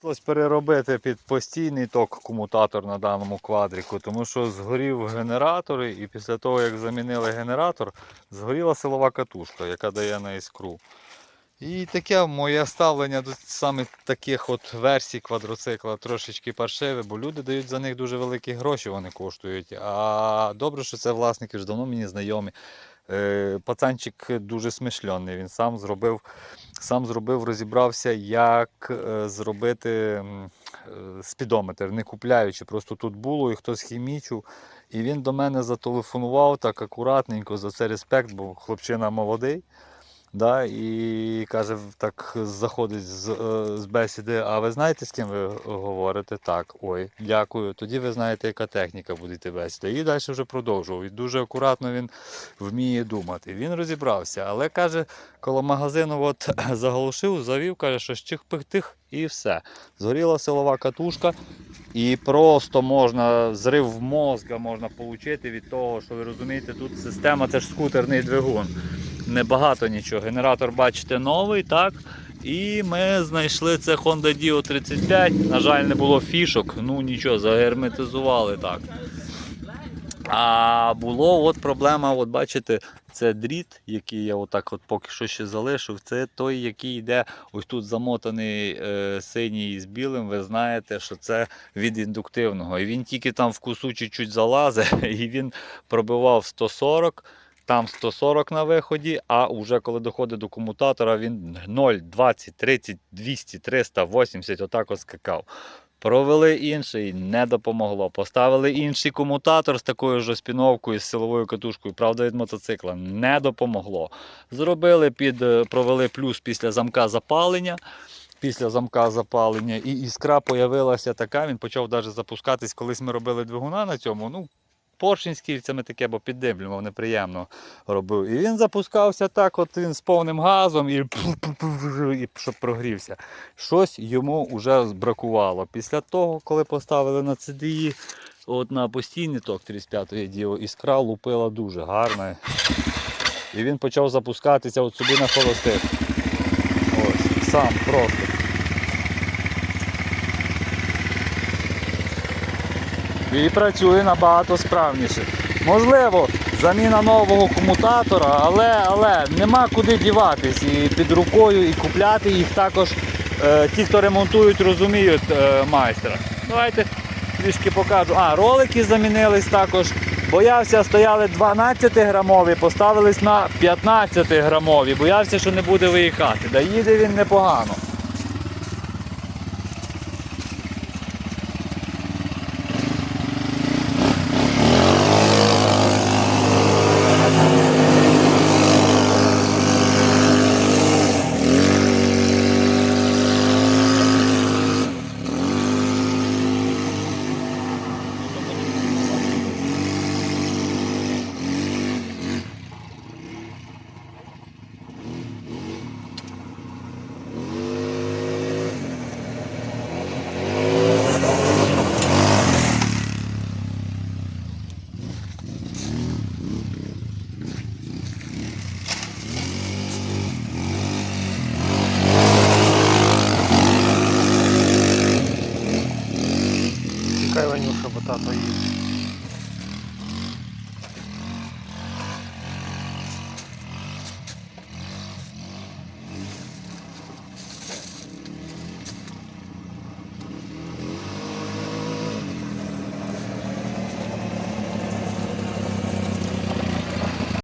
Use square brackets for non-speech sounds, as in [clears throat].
Хотілося переробити під постійний ток комутатор на даному квадрику, тому що згорів генератор, і після того, як замінили генератор, згоріла силова катушка, яка дає на іскру. І таке моє ставлення до саме таких от версій квадроцикла трошечки паршиве, бо люди дають за них дуже великі гроші, вони коштують. А добре, що це власники вже давно мені знайомі. Е, Пацанчик дуже смишльоний. Він сам зробив, сам зробив, розібрався, як е, зробити е, спідометр, не купляючи. Просто тут було і хтось хімічив. І він до мене зателефонував так акуратненько, за це респект, бо хлопчина молодий. Да, і каже, так заходить з, е, з бесіди, а ви знаєте, з ким ви говорите? Так, ой, дякую. Тоді ви знаєте, яка техніка буде йти бесіда. І далі вже продовжував. І дуже акуратно він вміє думати. Він розібрався, але каже, коло магазину от [clears throat] заголошив, завів, каже, що щих-пих-тих і все. Згоріла силова катушка. І просто можна зрив мозга можна отримати від того, що ви розумієте, тут система це ж скутерний двигун небагато нічого. Генератор, бачите, новий, так? І ми знайшли це Honda Dio 35. На жаль, не було фішок. Ну нічого, загерметизували так. А було от проблема, от бачите, це дріт, який я отак от поки що ще залишив. Це той, який йде ось тут замотаний е, синій з білим. Ви знаєте, що це від індуктивного. І він тільки там в кусу чуть-чуть залазить, [laughs] і він пробивав 140. Там 140 на виході, а вже коли доходить до комутатора, він 0, 20, 30, 200, 300, 80, отак от скакав. Провели інший, не допомогло. Поставили інший комутатор з такою ж спіновкою, з силовою катушкою, правда, від мотоцикла, не допомогло. Зробили під, е, провели плюс після замка запалення. Після замка запалення і іскра появилася така, він почав навіть запускатись. Колись ми робили двигуна на цьому. ну, Поршень з кільцями таке, бо піддимлював, неприємно робив. І він запускався так, от він з повним газом, і, і щоб прогрівся. Щось йому вже бракувало. Після того, коли поставили на CDI, от на постійний ток 35-ї діо, іскра лупила дуже гарно. І він почав запускатися от собі на холостих. Ось, сам просто. І працює набагато справніше. Можливо, заміна нового комутатора, але але нема куди діватись і під рукою, і купляти їх також. Е, ті, хто ремонтують, розуміють е, майстра. Давайте трішки покажу. А, ролики замінились також. Боявся, стояли 12 грамові, поставились на 15 грамові. Боявся, що не буде виїхати. Да їде він непогано. Чекай, Ванюша, бо тато їде.